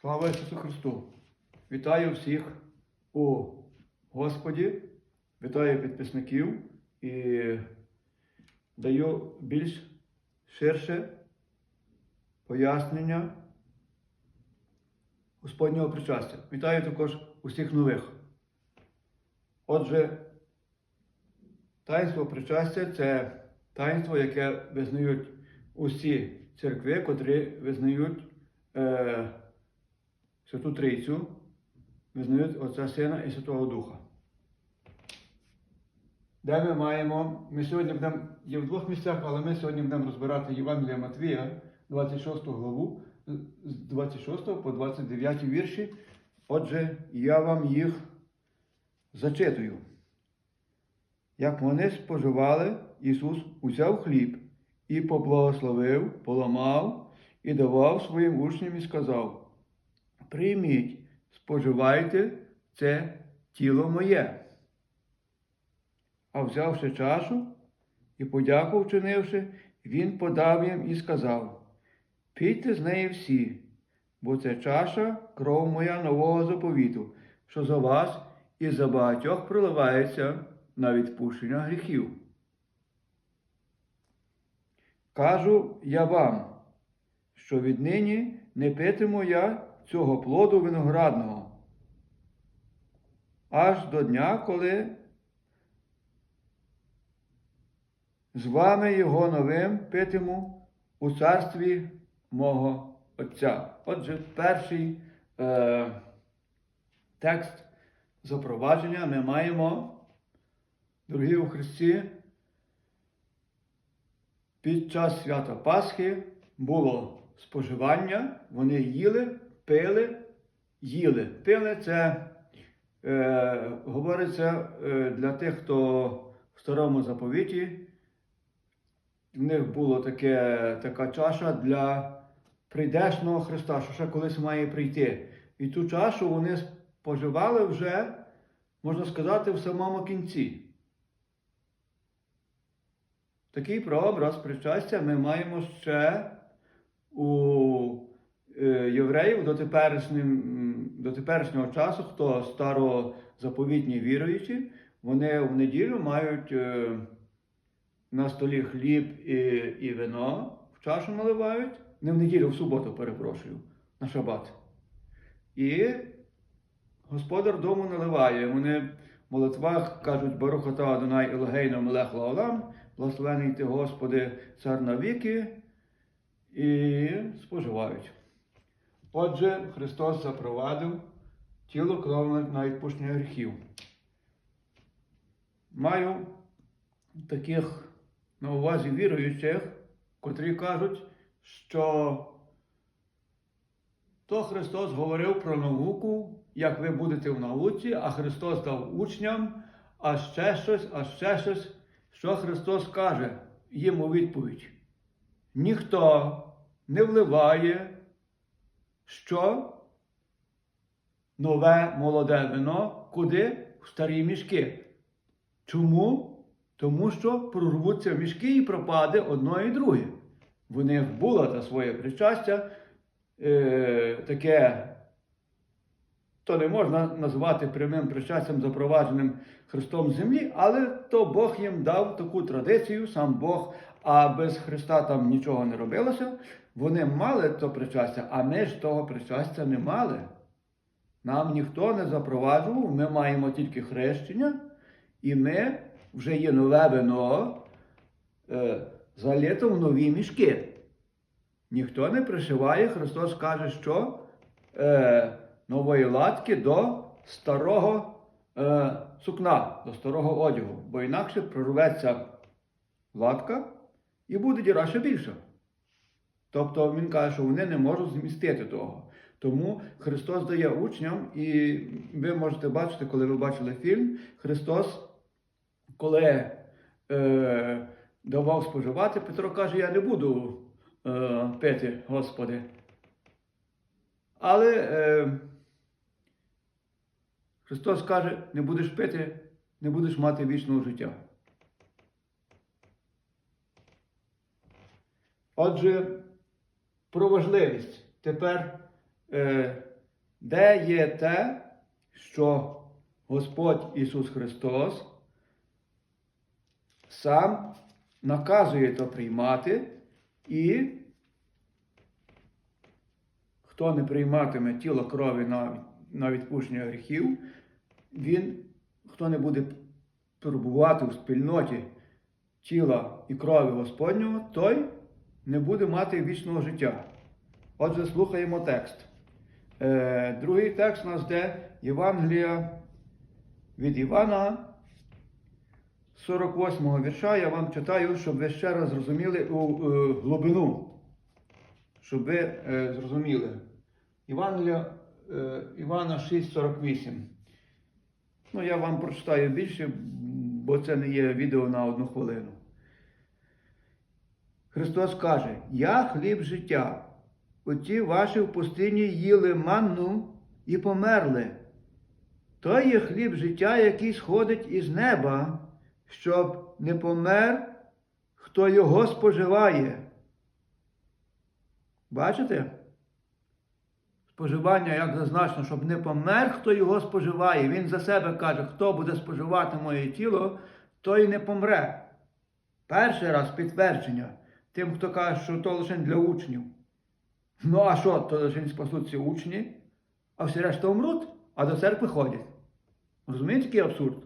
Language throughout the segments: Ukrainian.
Слава Ісусу Христу! Вітаю всіх у Господі, вітаю підписників і даю більш ширше пояснення Господнього причастя. Вітаю також усіх нових. Отже, таїнство причастя це таїнство, яке визнають усі церкви, котрі визнають е, Святу Трійцю, визнають Отця Сина і Святого Духа. Де ми маємо, ми сьогодні будемо, є в двох місцях, але ми сьогодні будемо розбирати Євангелія Матвія, 26 главу, з 26 по 29 вірші. Отже, я вам їх зачитую. Як вони споживали, Ісус узяв хліб і поблагословив, поламав і давав своїм учням і сказав: Прийміть, споживайте це тіло моє. А взявши чашу і подяку вчинивши, він подав їм і сказав: Пійте з неї всі, бо це чаша, кров моя нового заповіту, що за вас і за багатьох проливається на відпущення гріхів. Кажу я вам, що віднині не питиму я цього плоду виноградного, аж до дня, коли з вами його новим питиму у царстві мого Отця. Отже, перший е, текст запровадження ми маємо, дорогі у Христі, під час свята Пасхи було споживання, вони їли, пили, їли. Пили це е, говориться е, для тих, хто в старому заповіті. В них була така чаша для прийдешного Христа, що ще колись має прийти. І ту чашу вони споживали вже, можна сказати, в самому кінці. Такий прообраз причастя ми маємо ще у євреїв до, до теперішнього часу, хто старозаповітні віруючі, вони в неділю мають е, на столі хліб і, і вино, в чашу наливають, не в неділю, в суботу, перепрошую, на шабат. І господар дому наливає. Вони в молитвах кажуть Барухата Адонай Елгейно Мелех Лаолам, благословений ти, Господи, цар навіки, і споживають. Отже, Христос запровадив тіло кров на відпущення гріхів. Маю таких на увазі віруючих, котрі кажуть, що то Христос говорив про науку, як ви будете в науці, а Христос дав учням, а ще щось, а ще щось. Що Христос каже їм у відповідь? Ніхто не вливає, що нове молоде вино куди? В старі мішки. Чому? Тому що прорвуться мішки і пропаде одно і друге. В них було та своє причастя, е, таке, то не можна назвати прямим причастям, запровадженим Христом землі, але то Бог їм дав таку традицію, сам Бог, а без Христа там нічого не робилося. Вони мали то причастя, а ми ж того причастя не мали. Нам ніхто не запроваджував, ми маємо тільки хрещення, і ми вже є нове вино е, залито в нові мішки. Ніхто не пришиває, Христос каже, що е, нової латки до старого е, сукна, до старого одягу, бо інакше прорветься латка і буде діра ще більша. Тобто він каже, що вони не можуть змістити того. Тому Христос дає учням, і ви можете бачити, коли ви бачили фільм, Христос, коли е, давав споживати, Петро каже, я не буду е, пити, Господи. Але е, Христос каже, не будеш пити, не будеш мати вічного життя. Отже, про важливість. Тепер е, де є те, що Господь Ісус Христос сам наказує то приймати, і хто не прийматиме тіло крові на, на відпущення гріхів, він, хто не буде перебувати в спільноті тіла і крові Господнього, той не буде мати вічного життя. Отже, слухаємо текст. Е, другий текст у нас де Євангелія від Івана, 48 вірша. Я вам читаю, щоб ви ще раз зрозуміли у е, глибину. Щоб ви е, зрозуміли. Євангелія е, Івана 6,48. Ну, я вам прочитаю більше, бо це не є відео на одну хвилину. Христос каже: Я хліб життя. Оті ваші в пустині їли манну і померли. То є хліб життя, який сходить із неба, щоб не помер, хто його споживає. Бачите? Споживання, як зазначено, щоб не помер, хто його споживає. Він за себе каже, хто буде споживати моє тіло, той не помре. Перший раз підтвердження тим, хто каже, що то лише для учнів. Ну, а що, то лише спасуться учні, а всі решта умруть, а до церкви ходять. Розумієте, який абсурд?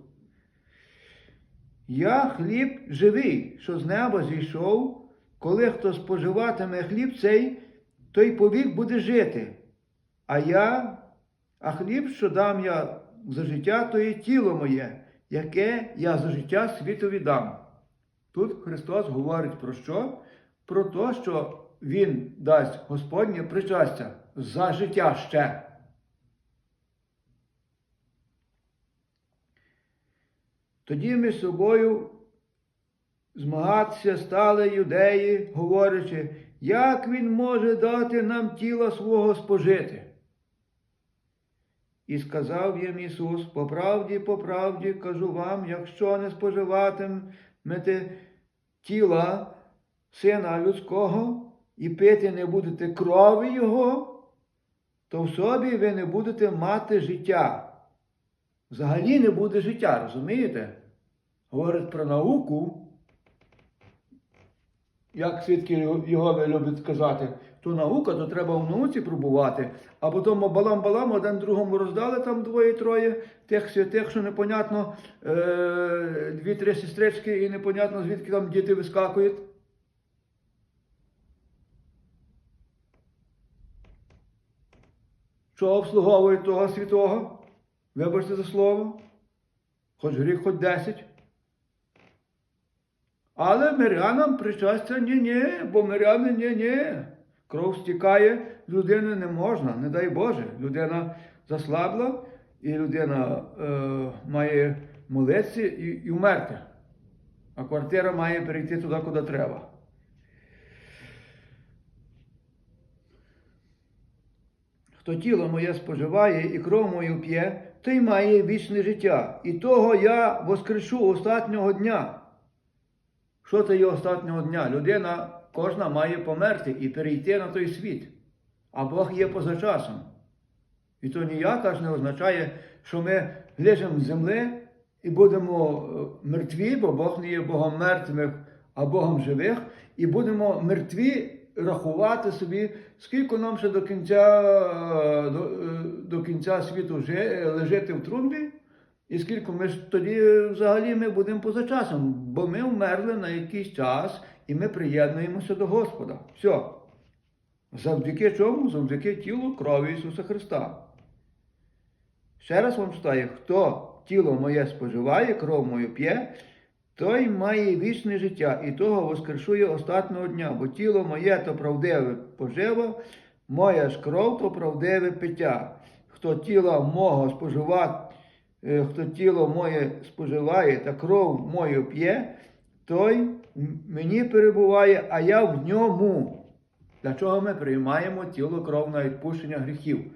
Я хліб живий, що з неба зійшов, коли хто споживатиме хліб цей, той повік буде жити. А я, а хліб, що дам я за життя, то є тіло моє, яке я за життя світові дам. Тут Христос говорить про що? Про те, що Він дасть Господнє причастя за життя ще. Тоді між собою змагатися стали юдеї, говорячи, як він може дати нам тіла свого спожити. І сказав їм Ісус, по правді, по правді кажу вам, якщо не споживатимете тіла Сина Людського і пити не будете крові Його, то в собі ви не будете мати життя. Взагалі не буде життя, розумієте? Говорить про науку, як свідки Єгови люблять казати, то наука, то треба в науці пробувати, а потім балам-балам один другому роздали там двоє-троє тих святих, що непонятно е- дві-три сестрички і непонятно звідки там діти вискакують. Що обслуговує того святого? Вибачте за слово. Хоч гріх, хоч десять. Але мирянам причастя ні-ні, бо миряни ні-ні. Кров стікає, людини не можна, не дай Боже. Людина заслабла, і людина е, має молитися і, і вмерти. А квартира має перейти туди, куди треба. Хто тіло моє споживає і кров мою п'є, той має вічне життя. І того я воскрешу останнього дня. Що це є останнього дня? Людина кожна має померти і перейти на той світ. А Бог є поза часом. І то ніяк аж не означає, що ми лежимо з землі і будемо мертві, бо Бог не є Богом мертвих, а Богом живих, і будемо мертві рахувати собі, скільки нам ще до кінця до, до кінця світу лежати в трумбі. І скільки ми ж тоді взагалі ми будемо поза часом, бо ми вмерли на якийсь час і ми приєднуємося до Господа. Все. Завдяки чому? Завдяки тілу крові Ісуса Христа. Ще раз вам читаю, хто тіло моє споживає, кров мою п'є, той має вічне життя і того воскрешує остатнього дня, бо тіло моє то правдиве поживо, моя ж кров то правдиве пиття. Хто тіло мого споживати, хто тіло моє споживає та кров мою п'є, той мені перебуває, а я в ньому. Для чого ми приймаємо тіло кров на відпущення гріхів?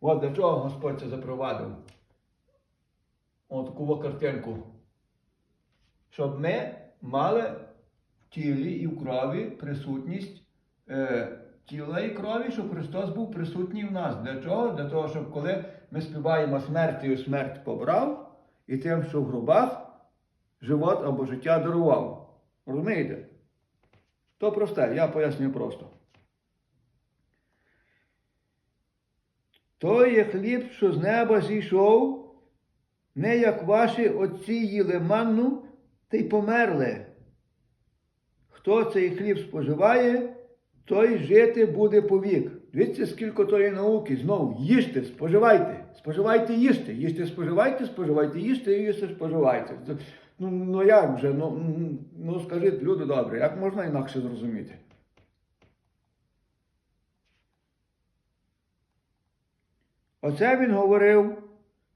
От для чого Господь це запровадив? От таку картинку. Щоб ми мали в тілі і в крові присутність е, тіла і крові, щоб Христос був присутній в нас. Для чого? Для того, щоб коли ми співаємо смертю, смерть побрав, і тим, що в гробах живот або життя дарував. Розумієте? То просте, я пояснюю просто. То є хліб, що з неба зійшов, не як ваші отці їли манну, та й померли. Хто цей хліб споживає, той жити буде повік. Дивіться, скільки тої науки. Знову їжте, споживайте, споживайте, їжте, їжте, споживайте, споживайте, їжте, їжте, споживайте. Ну, ну як вже? Ну, ну скажіть, люди добре, як можна інакше зрозуміти? Оце він говорив,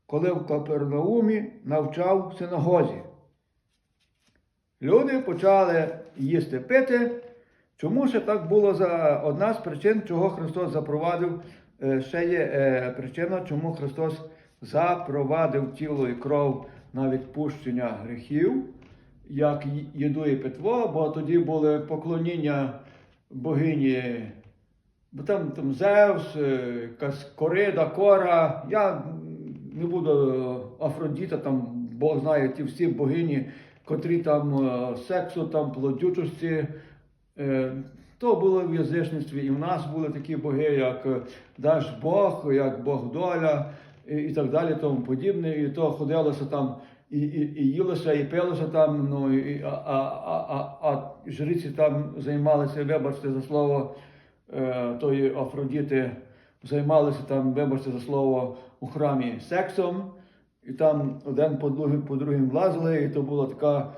коли в Капернаумі навчав в синагозі. Люди почали їсти пити. Чому ще так було за одна з причин, чого Христос запровадив, е, ще є е, причина, чому Христос запровадив тіло і кров на відпущення гріхів, як їду і питво, бо тоді були поклоніння богині, бо там, там Зевс, е, якась Корида, Кора. Я не буду Афродіта, там Бог знає ті всі богині, котрі там е, сексу, там плодючості. Е, То було в язичництві, і в нас були такі боги, як е, Даж Бог, як Бог доля і, так далі, тому подібне. І то ходилося там і, і, і їлося, і пилося там. Ну, і, а, а, а, а жриці там займалися, вибачте за слово, е, тої Афродіти, займалися там, вибачте за слово, у храмі сексом. І там один по другим, по другим влазили, і то була така,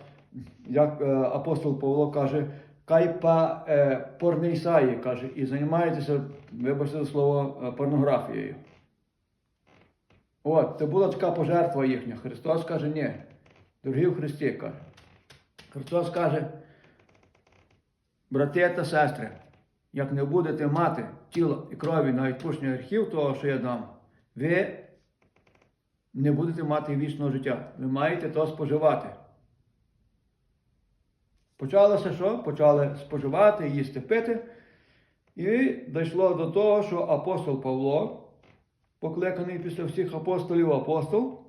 як е, апостол Павло каже, кайпа е, порнейсаї, каже, і займаєтеся, вибачте за слово, е, порнографією. От, це була така пожертва їхня. Христос каже, ні. Дорогі в Христі, каже. Христос каже, брати та сестри, як не будете мати тіла і крові на відпущення гріхів, того, що я дам, ви не будете мати вічного життя. Ви маєте то споживати. Почалося що? Почали споживати, їсти, пити. І дійшло до того, що апостол Павло, покликаний після всіх апостолів апостол,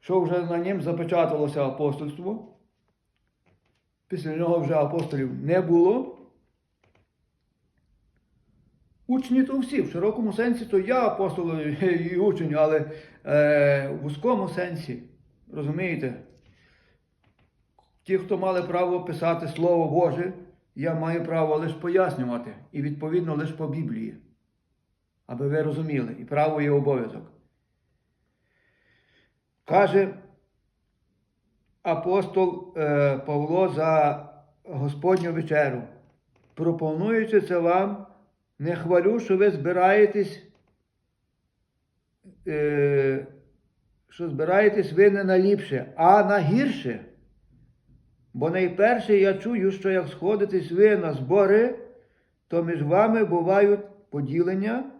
що вже на нім запечаталося апостольство. Після нього вже апостолів не було. Учні то всі, в широкому сенсі, то я апостол і учень, але е, в вузькому сенсі, розумієте? Ті, хто мали право писати Слово Боже, я маю право лише пояснювати, і відповідно лише по Біблії. Аби ви розуміли, і право є обов'язок. Каже апостол е, Павло за Господню вечеру, пропонуючи це вам, не хвалю, що ви збираєтесь, е, що збираєтесь ви не на ліпше, а на гірше. Бо найперше я чую, що як сходитесь ви на збори, то між вами бувають поділення,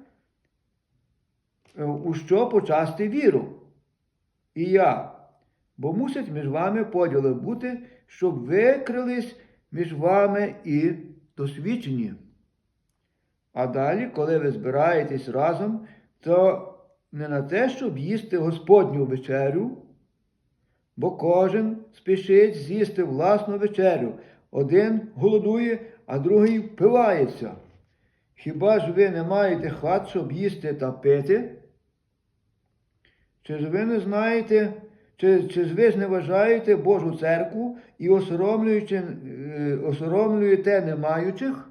е, у що почасти віру. І я, бо мусять між вами поділи бути, щоб викрились між вами і досвідчені. А далі, коли ви збираєтесь разом, то не на те, щоб їсти Господню вечерю, бо кожен спішить з'їсти власну вечерю. Один голодує, а другий впивається. Хіба ж ви не маєте хат, щоб їсти та пити? Чи ж ви не знаєте, чи, чи ж ви ж не вважаєте Божу церкву і е, осоромлюєте немаючих?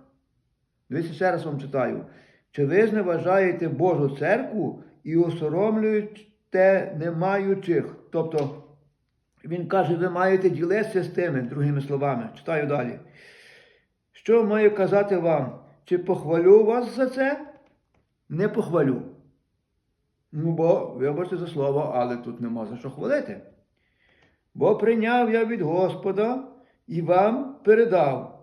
Дивіться, ще раз вам читаю. Чи ви зневажаєте Божу церкву і осоромлюєте немаючих? Тобто, він каже, ви маєте ділитися з тими, другими словами. Читаю далі. Що маю казати вам? Чи похвалю вас за це? Не похвалю. Ну, бо, вибачте за слово, але тут нема за що хвалити. Бо прийняв я від Господа і вам передав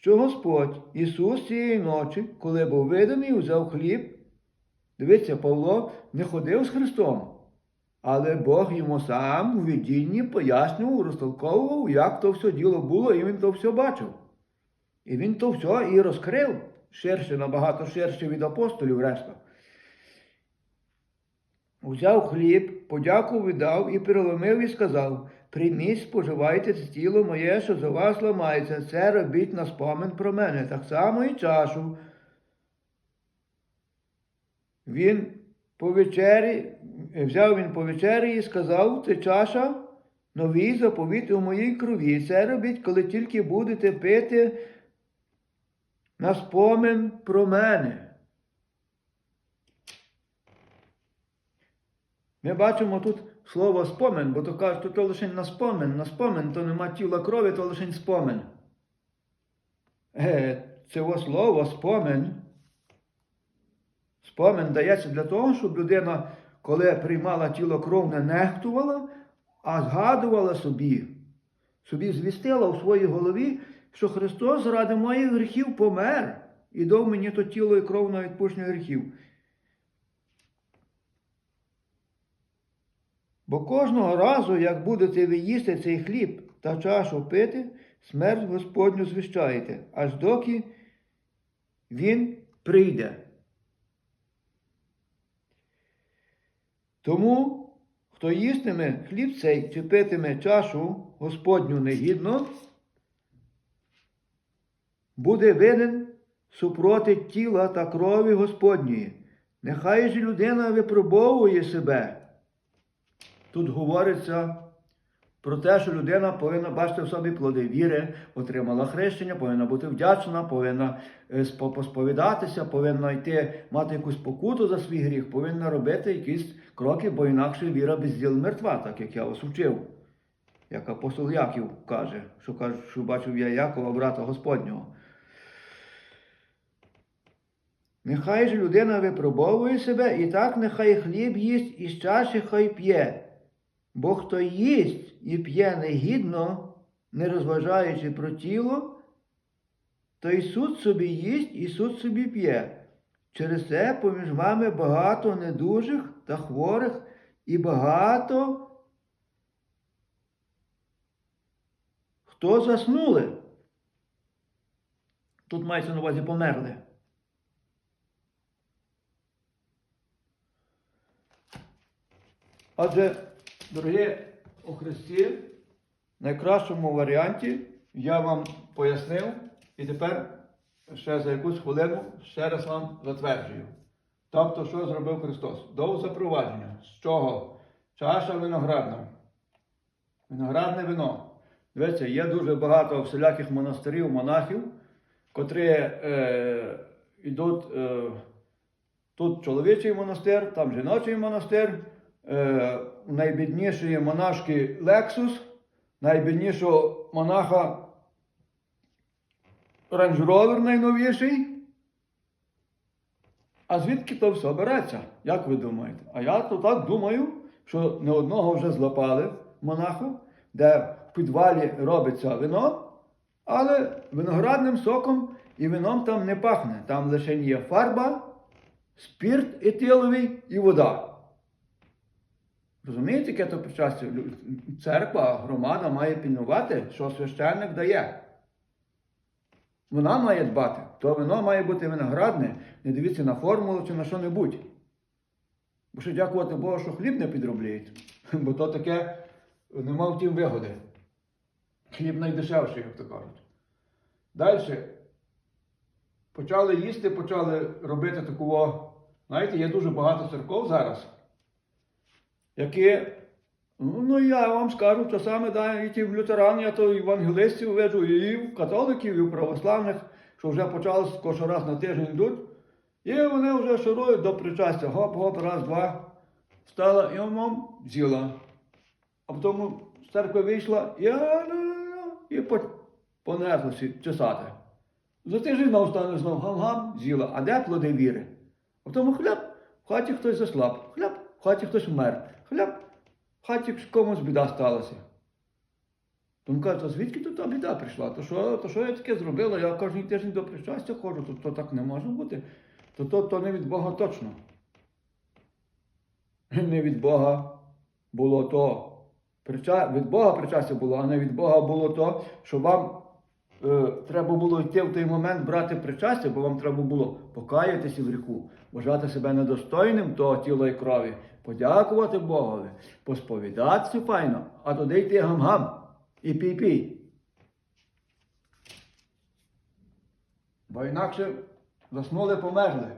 що Господь Ісус цієї ночі, коли був виданий, взяв хліб. Дивіться, Павло не ходив з Христом, але Бог йому сам у видінні пояснював, розтолковував, як то все діло було, і він то все бачив. І він то все і розкрив ширше, набагато ширше від апостолів решта. Узяв хліб, подяку віддав і переломив і сказав: Прийміть, споживайте це тіло моє, що за вас ламається. Це робіть на спомин про мене. Так само і чашу. Він по вечері, взяв він по вечері і сказав, це чаша, новий заповіт у моїй крові. Це робіть, коли тільки будете пити на спомин про мене. Ми бачимо тут слово спомин, бо то кажуть, що то лише на спомин, на спомин, то нема тіла крові, то лише спомин. Е, це слово спомин. Спомин дається для того, щоб людина, коли приймала тіло кров, не нехтувала, а згадувала собі, собі звістила у своїй голові, що Христос заради моїх гріхів помер і дав мені то тіло і кров на відпущення гріхів. Бо кожного разу, як будете ви їсти цей хліб та чашу пити, смерть Господню звіщаєте, аж доки Він прийде. Тому, хто їстиме хліб цей чи питиме чашу Господню негідно, буде винен супроти тіла та крові Господньої. Нехай же людина випробовує себе. Тут говориться про те, що людина повинна бачити в собі плоди віри, отримала хрещення, повинна бути вдячна, повинна е, посповідатися, повинна йти мати якусь покуту за свій гріх, повинна робити якісь кроки, бо інакше віра без діл мертва, так як я вас учив. Як апостол Яків каже, що каже, що бачив я Якова, брата Господнього. Нехай же людина випробовує себе, і так нехай хліб їсть, і з чаші хай п'є. Бо хто їсть і п'є негідно, не розважаючи про тіло, то й суд собі їсть, і суд собі п'є. Через це поміж вами багато недужих та хворих, і багато хто заснули. Тут мається на увазі померли. Отже, дорогі у Христі, в найкращому варіанті я вам пояснив і тепер ще за якусь хвилину ще раз вам затверджую. Тобто, що зробив Христос? До запровадження. З чого? Чаша виноградна. Виноградне вино. Дивіться, є дуже багато всіляких монастирів, монахів, котрі е, йдуть. Е, Тут чоловічий монастир, там жіночий монастир, е, найбіднішої монашки Лексус, найбіднішого монаха Range Rover найновіший. А звідки то все береться? Як ви думаєте? А я то так думаю, що не одного вже злопали монаху, де в підвалі робиться вино, але виноградним соком і вином там не пахне. Там лише є фарба, спирт етиловий і вода. Розумієте, яке то причастя? Церква, громада має пільнувати, що священник дає. Вона має дбати, то вино має бути виноградне, не дивіться на формулу чи на що-небудь. Бо ще дякувати Богу, що хліб не підробляють, бо то таке нема втім вигоди. Хліб найдешевший, як то кажуть. Далі. Почали їсти, почали робити такого. Знаєте, є дуже багато церков зараз, які, ну, ну я вам скажу, часами да, і ті в лютеран, я то євангелистів веду, і в католиків, і в православних, що вже почали кожен раз на тиждень йдуть. І вони вже шурують до причастя. Гоп-гоп, раз, два. Стала і мам з'їла. А потім з церкви вийшла і, і по- понеслося чесати. За тиждень знов стане знов гам-гам, з'їла. А де плоди віри? А тому хляб, в хаті хтось заслаб, хляб, в хаті хтось вмер, хляб, в хаті комусь біда сталася. Тому кажуть, а звідки тут та біда прийшла? То що, то що я таке зробила? Я кожен тиждень до причастя ходжу, то, то так не може бути. То, то, то не від Бога точно. Не від Бога було то. Прича... Від Бога причастя було, а не від Бога було то, що вам е, треба було йти в той момент брати причастя, бо вам треба було покаятися в гріху, вважати себе недостойним того тіла і крові, подякувати Богові, посповідатися файно, а туди йти гам-гам і пій-пій. Бо інакше заснули, померли.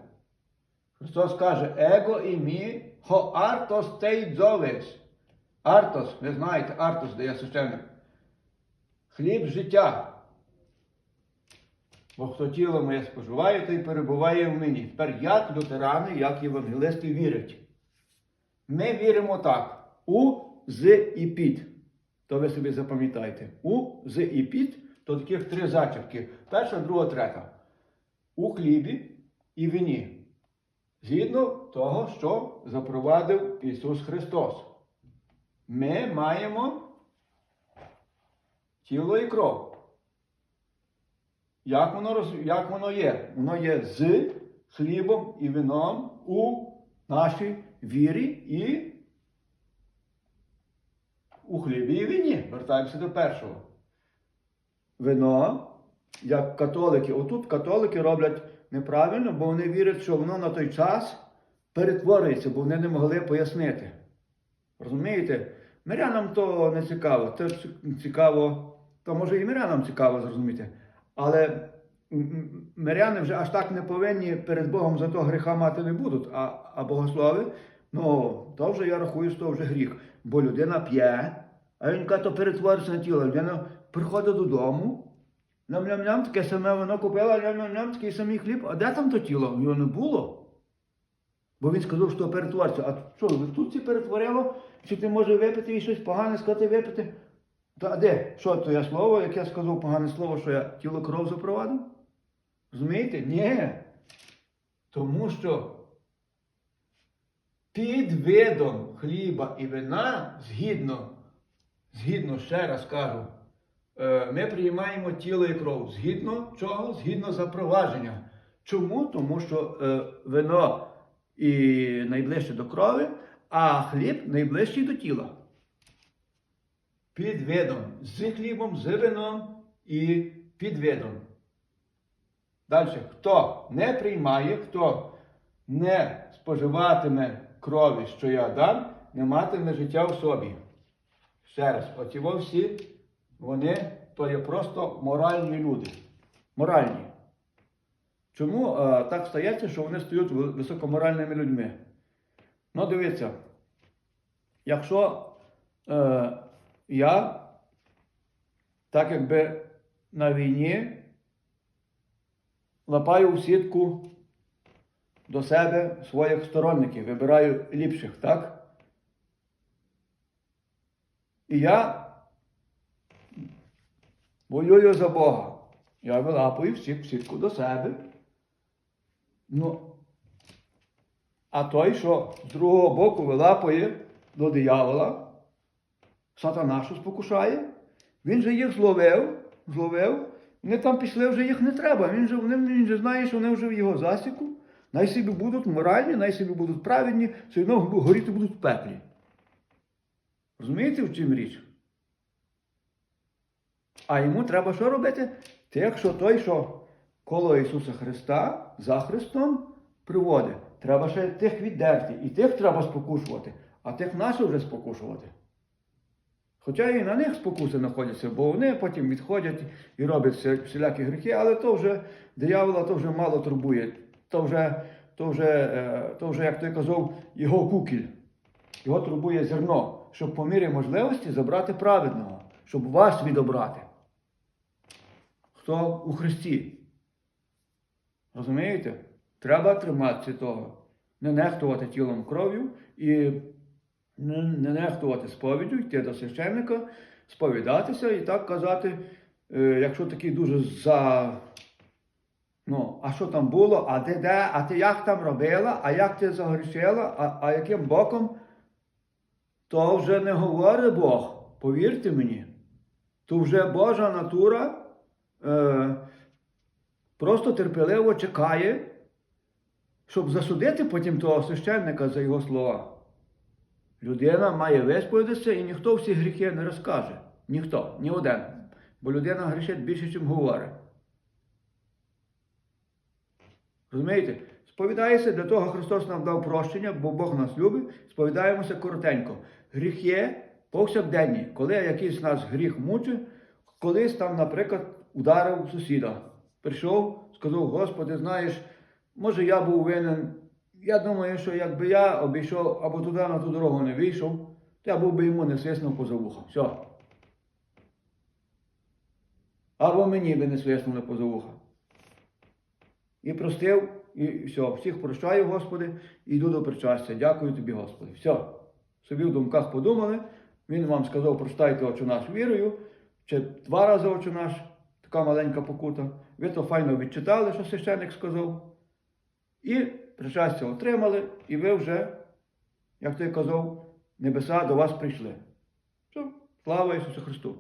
Христос каже, его і мі, хо артос тей дзовес. Артос, ви знаєте, Артос, я священник. Хліб життя. Бо хто тіло моє споживає, той перебуває в мені. Тепер як лютерани, як євангелисти вірять. Ми віримо так. У, з і під. То ви собі запам'ятайте. У, з і під то таких три зачіпки. Перша, друга, третя. У хлібі і вині. Згідно того, що запровадив Ісус Христос. Ми маємо тіло і кров. Як воно, як воно є? Воно є з хлібом і вином у нашій вірі і у хлібі і вині. Вертаємося до першого. Вино, як католики, отут католики роблять неправильно, бо вони вірять, що воно на той час перетворюється, бо вони не могли пояснити. Розумієте? Мирянам то не цікаво, то цікаво, то може і мирянам цікаво зрозуміти. Але миряни вже аж так не повинні перед Богом за то гріха мати не будуть. А, а богослови, ну, то вже я рахую, що вже гріх. Бо людина п'є, а він каже, то на тіло. Людина приходить додому, ням-ням-ням, таке саме воно купила, ням-ням-ням, такий самий хліб. А де там то тіло? Його не було. Бо він сказав, що перетвориться. А що, тут це перетворило? Чи ти може випити і щось погане сказати випити? Та де? Що то я слово, як я сказав погане слово, що я тіло кров запровадив? Розумієте? Ні. Тому що під видом хліба і вина, згідно, згідно, ще раз кажу, е, ми приймаємо тіло і кров. Згідно чого? Згідно запровадження. Чому? Тому що е, вино і найближче до крові, а хліб найближчий до тіла. Під видом з хлібом, з вином і під видом. Далі, хто не приймає, хто не споживатиме крові, що я дам, не матиме життя в собі. Ще раз, оці всі, вони то є просто моральні люди. Моральні. Чому е, так стається, що вони стають високоморальними людьми? Ну, дивіться, якщо е, я, так якби на війні, лапаю в сітку до себе своїх сторонників, вибираю ліпших, так? І я воюю за Бога. Я вилапую всіх в сітку до себе. Ну, а той, що з другого боку вилапує до диявола, сатана що спокушає, він же їх зловив, зловив, вони там пішли, вже їх не треба. Він же, вони, він же знає, що вони вже в його засіку. Най собі будуть моральні, най собі будуть праведні, все одно горіти будуть в пеклі. Розумієте, в чим річ? А йому треба що робити? Тих, що той, що коло Ісуса Христа за Христом приводить. Треба ще тих віддерти. І тих треба спокушувати, а тих нас вже спокушувати. Хоча і на них спокуси знаходяться, бо вони потім відходять і роблять всілякі гріхи, але то вже диявола то вже мало турбує. То вже, то вже, е, то вже як той казав, його кукіль. Його турбує зерно, щоб по мірі можливості забрати праведного, щоб вас відобрати. Хто у Христі? Розумієте? Треба триматися того. Не нехтувати тілом кров'ю і не, не нехтувати сповіддю, йти до священника, сповідатися і так казати, е, якщо такий дуже за. Ну, а що там було, а де де, а ти як там робила, а як ти загрішила, а, а яким боком, то вже не говорить Бог, повірте мені. То вже Божа натура е, просто терпеливо чекає, щоб засудити потім того священника за його слова. Людина має висповідатися і ніхто всі гріхи не розкаже. Ніхто, ні один. бо людина грішить більше, ніж говорить. Розумієте? Сповідаєшся, для того Христос нам дав прощення, бо Бог нас любить. Сповідаємося коротенько. Гріх є повсякденні. Коли якийсь нас гріх мучить, колись там, наприклад, ударив сусіда. Прийшов, сказав, Господи, знаєш, може я був винен. Я думаю, що якби я обійшов або туди на ту дорогу не вийшов, то я був би йому не свиснув поза вуха. Все. Або мені би не свиснули поза вуха. І простив, і все, всіх прощаю, Господи, і йду до причастя. Дякую тобі, Господи. Все. Собі в думках подумали. Він вам сказав, прочитайте очі наш вірою, чи два рази очі наш, така маленька покута. Ви то файно відчитали, що священник сказав. І причастя отримали, і ви вже, як той казав, небеса до вас прийшли. Все, слава Ісусу Христу!